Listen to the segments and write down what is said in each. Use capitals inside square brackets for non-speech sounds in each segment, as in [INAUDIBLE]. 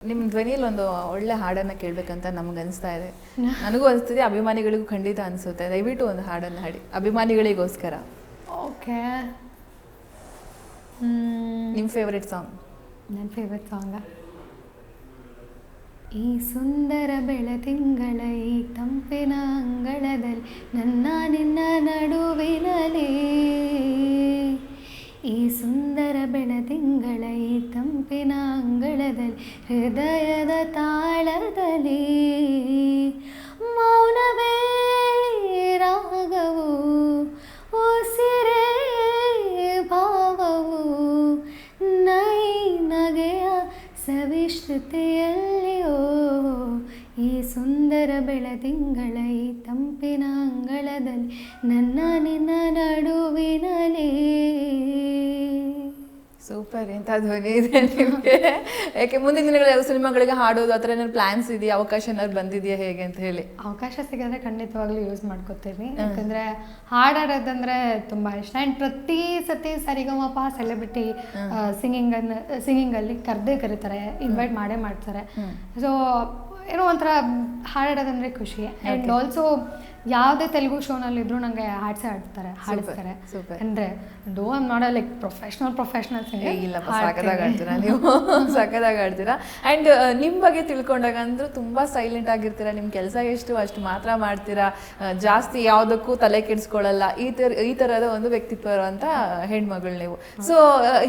ನಿಮ್ಮ ಧ್ವನಿಯಲ್ಲಿ ಒಂದು ಒಳ್ಳೆ ಹಾಡನ್ನು ಕೇಳಬೇಕಂತ ನಮ್ಗೆ ಅನಿಸ್ತಾ ಇದೆ. ನನಗೂ ಅನಿಸ್ತಿದೆ ಅಭಿಮಾನಿಗಳಿಗೂ ಖಂಡಿತ ಅನಿಸುತ್ತೆ. ದಯವಿಟ್ಟು ಒಂದು ಹಾಡನ್ನು ಹಾಡಿ. ಅಭಿಮಾನಿಗಳಿಗೋಸ್ಕರ. ಓಕೆ. ನಿಮ್ಮ ಫೇವ್ರೆಟ್ ಸಾಂಗ್ ನನ್ನ ಫೇವ್ರೆಟ್ ಸಾಂಗ ಈ ಸುಂದರ ಬೆಳತಿಂಗಳ ಈ ತಂಪಿನ ಅಂಗಳದಲ್ಲಿ ನನ್ನ ನಿನ್ನ ನಡುವಿನಲ್ಲಿ ಈ ಸುಂದರ ಬೆಳತಿಂಗಳ ಈ ತಂಪಿನ ಅಂಗಳದಲ್ಲಿ ಹೃದಯದ ತಾಳದಲ್ಲಿ. ಮೌನವೇ ರಾಗವು, ಉಸಿರೇ ಭಾವವು. ನೈ ನಗೆಯ ಸವಿಶ್ರುತಿಯಲ್ಲಿಯೋ, ಈ ಸುಂದರ ಬೆಳದಿಂಗಳ ಈ ತಂಪಿನ ಅಂಗಳದಲ್ಲಿ ನನ್ನ ನಿನ್ನ ನಡುವಿನಲ್ಲಿ. ಸೂಪರ್ ಎಂಥ ಧ್ವನಿ ಇದೆ ನಿಮಗೆ? ಯಾಕೆ ಮುಂದಿನ ದಿನಗಳಲ್ಲಿ ಸಿನಿಮಾಗಳಿಗೆ ಹಾಡೋದು ಆ ಥರ ಏನಾದ್ರು ಪ್ಲಾನ್ಸ್ ಇದೆಯಾ? ಅವಕಾಶ ಏನಾದ್ರು ಬಂದಿದೆಯಾ ಹೇಗೆ ಅಂತ ಹೇಳಿ. ಅವಕಾಶ ಸಿಗಂದ್ರೆ ಖಂಡಿತವಾಗ್ಲೂ ಯೂಸ್ ಮಾಡ್ಕೋತೀನಿ. ಯಾಕಂದ್ರೆ ಹಾಡಾಡೋದಂದ್ರೆ ತುಂಬಾ ಇಷ್ಟ. ಆ್ಯಂಡ್ ಪ್ರತಿ ಸತಿ ಸರಿಗಮಪ ಸೆಲೆಬ್ರಿಟಿ ಸಿಂಗಿಂಗ್ ಅನ್ನ ಸಿಂಗಿಂಗ್ ಅಲ್ಲಿ ಕರೆದೇ ಕರೀತಾರೆ ಇನ್ವೈಟ್ ಮಾಡೇ ಮಾಡ್ತಾರೆ. ಸೊ ಏನೋ ಒಂಥರ ಹಾಡಾಡೋದಂದ್ರೆ ಖುಷಿ. ಆ್ಯಂಡ್ ಆಲ್ಸೋ ಯಾವುದೇ ತೆಲುಗು ಶೋನಲ್ಲಿ ಇದ್ರು ನಂಗೆ ಹಾಡ್ಸೆ ಹಾಡ್ತಾರೆ ಹಾಡಿಸ್ತಾರೆ. ಅಂದ್ರೆ ಡೋ I'm not like professional professional singer ಇಲ್ಲ ಆಡ್ತೀರಾ ನೀವು? [LAUGHS] ಸಖತ್ತಾಗಿ ಆಡ್ತೀರಾ ಆ್ಯಂಡ್ ನಿಮ್ಮ ಬಗ್ಗೆ ತಿಳ್ಕೊಂಡಾಗ ಅಂದ್ರೆ ತುಂಬಾ ಸೈಲೆಂಟ್ ಆಗಿರ್ತೀರಾ? ನಿಮ್ಮ ಕೆಲಸ ಎಷ್ಟು ಅಷ್ಟು ಮಾತ್ರ ಮಾಡ್ತೀರಾ? ಜಾಸ್ತಿ ಯಾವುದಕ್ಕೂ ತಲೆ ಕೆಡಿಸ್ಕೊಳ್ಳಲ್ಲ ಈ ತರ ಈ ತರದ ಒಂದು ವ್ಯಕ್ತಿತ್ವ ಇರುವಂಥ ಹೆಣ್ಮಗಳು ನೀವು. ಸೊ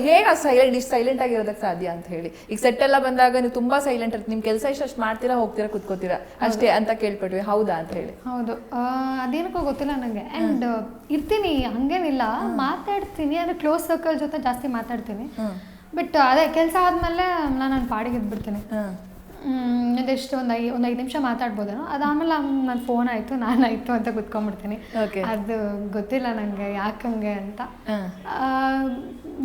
ಹೇಗೆ ಸೈಲೆಂಟ್ ಇಷ್ಟು ಸೈಲೆಂಟ್ ಆಗಿರೋದಕ್ಕೆ ಸಾಧ್ಯ ಅಂತ ಹೇಳಿ. ಈಗ ಸೆಟ್ ಎಲ್ಲ ಬಂದಾಗ ನೀವು ತುಂಬಾ ಸೈಲೆಂಟ್ ಇರ್ತೀವಿ ನಿಮ್ಮ ಕೆಲಸ ಎಷ್ಟು ಅಷ್ಟು ಮಾಡ್ತೀರಾ? ಹೋಗ್ತೀರಾ ಕುತ್ಕೋತೀರಾ? ಅಷ್ಟೇ ಅಂತ ಕೇಳ್ಪಟ್ವಿ. ಹೌದಾ ಅಂತ ಹೇಳಿ. ಹೌದು. ಆ, ಅದೇನಕ್ಕೋ ಗೊತ್ತಿಲ್ಲ ನನಗೆ ಆ್ಯಂಡ್ ಇರ್ತೀನಿ ಹಂಗೇನಿಲ್ಲ. ಮಾತಾಡ್ತೀನಿ ಅಂದ್ರೆ ಕ್ಲೋಸ್ ಸರ್ಕಲ್ ಜೊತೆ ಜಾಸ್ತಿ ಮಾತಾಡ್ತೀನಿ. ಬಟ್ ಅದೇ ಕೆಲಸ ಆದ್ಮೇಲೆ ನಾನು ನನ್ನ ಪಾಡಿಗೆ ಇದ್ಬಿಡ್ತೀನಿ ಹ್ಮ್, ಅದೆಷ್ಟು ಒಂದು ಐ ಒಂದು ಐದು ನಿಮಿಷ ಮಾತಾಡ್ಬೋದೇನೋ ಅದಾದಮೇಲೆ ನನ್ನ ಫೋನ್ ಆಯಿತು ನಾನಾಯಿತು ಅಂತ ಕುತ್ಕೊಂಡ್ಬಿಡ್ತೀನಿ. ಓಕೆ ಅದು ಗೊತ್ತಿಲ್ಲ ನನಗೆ ಯಾಕಂಗೆ ಅಂತ.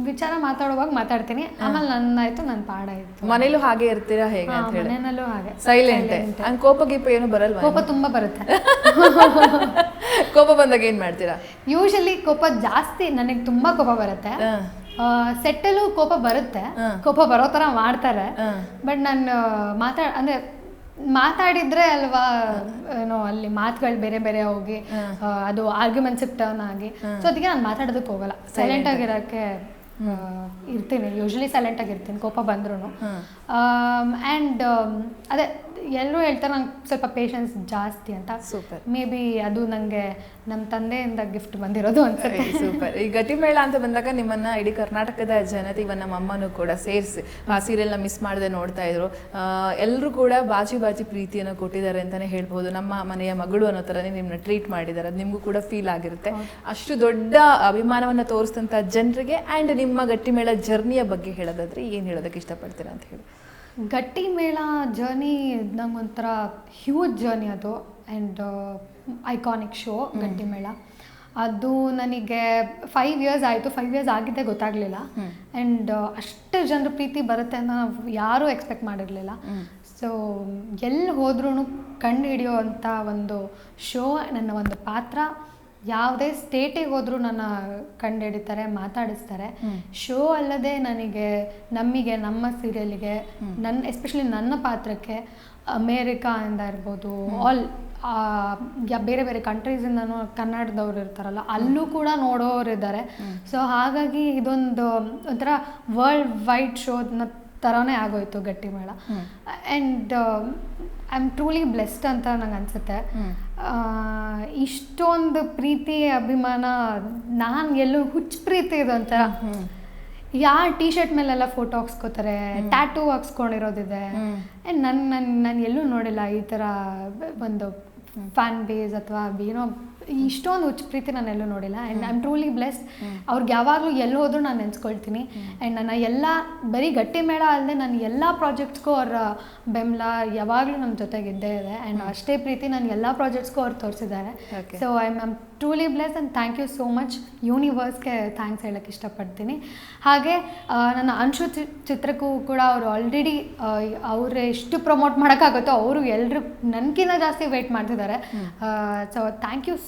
ವಿಚಾರ ಮಾತಾಡುವಾಗ ಮಾತಾಡ್ತೀನಿ. ಆಮೇಲೆ ನನ್ನಾಯ್ತು ನನ್ನ ಪಾಡಾಯಿತು ಮನೇಲೂ ಹಾಗೆ ಇರ್ತೀರಾ ಹೇಗೆ ಮನೆಯಲ್ಲೂ ಹಾಗೆ. ಸೈಲೆಂಟ್ ಹಂಗೆ ಕೋಪ ಗೀಪ ಏನು ಬರಲ್ಲ ಕೋಪ ತುಂಬ ಬರುತ್ತೆ. [LAUGHS] ಕೋಪ ಬಂದಾಗ ಏನು ಮಾಡ್ತೀರಾ? ಯೂಶಲಿ ಕೋಪ ಜಾಸ್ತಿ ನನಗೆ ತುಂಬಾ ಕೋಪ ಬರುತ್ತೆ. ಸೆಟ್ಟಲ್ಲೂ ಕೋಪ ಬರುತ್ತೆ. ಕೋಪ ಬರೋ ತರ ಮಾಡ್ತಾರೆ. ಬಟ್ ನಾನು ಮಾತಾ ಅಂದ್ರೆ ಮಾತಾಡಿದ್ರೆ ಅಲ್ವಾ ಏನೋ ಅಲ್ಲಿ ಮಾತುಗಳು ಬೇರೆ ಬೇರೆ ಹೋಗಿ ಅದು ಆರ್ಗ್ಯುಮೆಂಟ್ಸ್ ಟರ್ನ್ ಆಗಿ ಸೊ ಅದಕ್ಕೆ ನಾನು ಮಾತಾಡೋದಕ್ಕೆ ಹೋಗಲ್ಲ. ಸೈಲೆಂಟ್ ಆಗಿರೋಕ್ಕೆ ಇರ್ತೀನಿ ಯೂಶ್ವಲಿ ಸೈಲೆಂಟ್ ಆಗಿರ್ತೀನಿ ಕೋಪ ಬಂದ್ರು ಆ್ಯಂಡ್ ಅದೇ ಎಲ್ಲರೂ ಹೇಳ್ತಾರೆ ನಂಗೆ ಸ್ವಲ್ಪ ಪೇಷನ್ಸ್ ಜಾಸ್ತಿ ಅಂತ. ಸೂಪರ್. ಮೇ ಬಿ ಅದು ನನಗೆ ನಮ್ಮ ತಂದೆಯಿಂದ ಗಿಫ್ಟ್ ಬಂದಿರೋದು ಅನ್ಸುತ್ತೆ. ಸೂಪರ್. ಈ ಗತಿಮೇಳ ಅಂತ ಬಂದಾಗ ನಿಮ್ಮನ್ನ ಇಡೀ ಕರ್ನಾಟಕದ ಜನತೆ ಇವನ್ನ ನಮ್ಮ ಅಮ್ಮನೂ ಕೂಡ ಸೇರಿಸಿ ಆ ಸೀರಿಯಲ್ನ ಮಿಸ್ ಮಾಡದೆ ನೋಡ್ತಾ ಇದ್ರು. ಎಲ್ಲರೂ ಕೂಡ ಬಾಜಿ ಬಾಜಿ ಪ್ರೀತಿಯನ್ನು ಕೊಟ್ಟಿದ್ದಾರೆ ಅಂತಾನೆ ಹೇಳ್ಬೋದು. ನಮ್ಮ ಮನೆಯ ಮಗಳು ಅನ್ನೋ ಥರನೇ ನಿಮ್ಮನ್ನ ಟ್ರೀಟ್ ಮಾಡಿದ್ದಾರೆ. ಅದು ನಿಮಗೂ ಕೂಡ ಫೀಲ್ ಆಗಿರುತ್ತೆ. ಅಷ್ಟು ದೊಡ್ಡ ಅಭಿಮಾನವನ್ನ ತೋರಿಸಿದಂಥ ಜನರಿಗೆ ಆ್ಯಂಡ್ ನಿಮ್ಮ ಗಟ್ಟಿಮೇಳ ಜರ್ನಿಯ ಬಗ್ಗೆ ಹೇಳೋದಾದ್ರೆ ಏನು ಹೇಳೋದಕ್ಕೆ ಇಷ್ಟಪಡ್ತೀರಾ ಅಂತ ಹೇಳಿ. ಗಟ್ಟಿ ಮೇಳ ಜರ್ನಿ ನಂಗೊಂಥರ ಹ್ಯೂಜ್ ಜರ್ನಿ ಅದು ಆ್ಯಂಡ್ ಐಕಾನಿಕ್ ಶೋ ಗಟ್ಟಿ ಮೇಳ. ಅದು ನನಗೆ ಫೈವ್ ಇಯರ್ಸ್ ಆಯಿತು. ಫೈವ್ ಇಯರ್ಸ್ ಆಗಿದ್ದೆ ಗೊತ್ತಾಗಲಿಲ್ಲ. ಆ್ಯಂಡ್ ಅಷ್ಟು ಜನರ ಪ್ರೀತಿ ಬರುತ್ತೆ ಅಂತ ನಾವು ಯಾರೂ ಎಕ್ಸ್ಪೆಕ್ಟ್ ಮಾಡಿರಲಿಲ್ಲ. ಸೊ ಎಲ್ಲಿ ಹೋದ್ರೂ ಕಂಡು ಹಿಡಿಯೋವಂಥ ಒಂದು ಶೋ ನನ್ನ ಒಂದು ಪಾತ್ರ. ಯಾವುದೇ ಸ್ಟೇಟಿಗೆ ಹೋದರೂ ನನ್ನ ಕಂಡು ಹಿಡಿತಾರೆ ಮಾತಾಡಿಸ್ತಾರೆ ಶೋ ಅಲ್ಲದೆ ನನಗೆ ನಮಗೆ ನಮ್ಮ ಸೀರಿಯಲ್ಗೆ ನನ್ನ ಎಸ್ಪೆಷಲಿ ನನ್ನ ಪಾತ್ರಕ್ಕೆ ಅಮೇರಿಕಾ ಅಂತ ಇರ್ಬೋದು ಆಲ್ ಬೇರೆ ಬೇರೆ ಕಂಟ್ರೀಸಿಂದನೂ ಕನ್ನಡದವ್ರು ಇರ್ತಾರಲ್ಲ ಅಲ್ಲೂ ಕೂಡ ನೋಡೋರು ಇದ್ದಾರೆ ಸೊ ಹಾಗಾಗಿ ಇದೊಂದು ಒಂಥರ ವರ್ಲ್ಡ್ ವೈಡ್ ಶೋನ ಥರನೇ ಆಗೋಯ್ತು ಗಟ್ಟಿ ಮೇಳ. And I am truly blessed ಅಂತ ನಂಗೆ ಅನಿಸುತ್ತೆ. ಇಷ್ಟೊಂದು ಪ್ರೀತಿ ಅಭಿಮಾನ ನಾನು ಎಲ್ಲೂ ಹುಚ್ಚು ಪ್ರೀತಿ ಇದು ಅಂತ ಯಾರ ಟೀ ಶರ್ಟ್ ಮೇಲೆಲ್ಲ ಫೋಟೋ ಹಾಕ್ಸ್ಕೋತಾರೆ ಟ್ಯಾಟೂ ಹಾಕ್ಸ್ಕೊಂಡಿರೋದಿದೆ. ಆ್ಯಂಡ್ ನನ್ನ ನನ್ನ ನಾನು ಎಲ್ಲೂ ನೋಡಿಲ್ಲ ಈ ಥರ ಒಂದು ಫ್ಯಾನ್ ಬೇಸ್ ಅಥವಾ ಏನೋ ಇಷ್ಟೊಂದು ಹುಚ್ಚು ಪ್ರೀತಿ ನಾನು ಎಲ್ಲೂ ನೋಡಿಲ್ಲ. And I am truly blessed ಅವ್ರಿಗೆ ಯಾವಾಗಲೂ ಎಲ್ಲಿ ಹೋದ್ರೂ ನಾನು ನೆನ್ಸ್ಕೊಳ್ತೀನಿ. ಆ್ಯಂಡ್ ನನ್ನ ಎಲ್ಲ ಬರೀ ಗಟ್ಟಿ ಮೇಳ ಅಲ್ಲದೆ ನನ್ನ ಎಲ್ಲ ಪ್ರಾಜೆಕ್ಟ್ಸ್ಗೂ ಅವರ ಬೆಂಬಲ ಯಾವಾಗಲೂ ನಮ್ಮ ಜೊತೆಗಿದ್ದೇ ಇದೆ. ಆ್ಯಂಡ್ ಅಷ್ಟೇ ಪ್ರೀತಿ ನಾನು ಎಲ್ಲ ಪ್ರಾಜೆಕ್ಟ್ಸ್ಗೂ ಅವ್ರು ತೋರಿಸಿದ್ದಾರೆ. So I am truly bless and thank you so much ಯೂನಿವರ್ಸ್ಗೆ thanks ಹೇಳೋಕ್ಕೆ ಇಷ್ಟಪಡ್ತೀನಿ. ಹಾಗೆ ನನ್ನ ಅಂಶು ಚಿ- ಚಿತ್ರಕ್ಕೂ ಕೂಡ ಅವರು ಆಲ್ರೆಡಿ ಅವ್ರು ಎಷ್ಟು ಪ್ರಮೋಟ್ ಮಾಡೋಕ್ಕಾಗುತ್ತೋ ಅವರು ಎಲ್ಲರೂ ನನಗಿಂತ ಜಾಸ್ತಿ ವೆಯ್ಟ್ ಮಾಡ್ತಿದ್ದಾರೆ. So thank you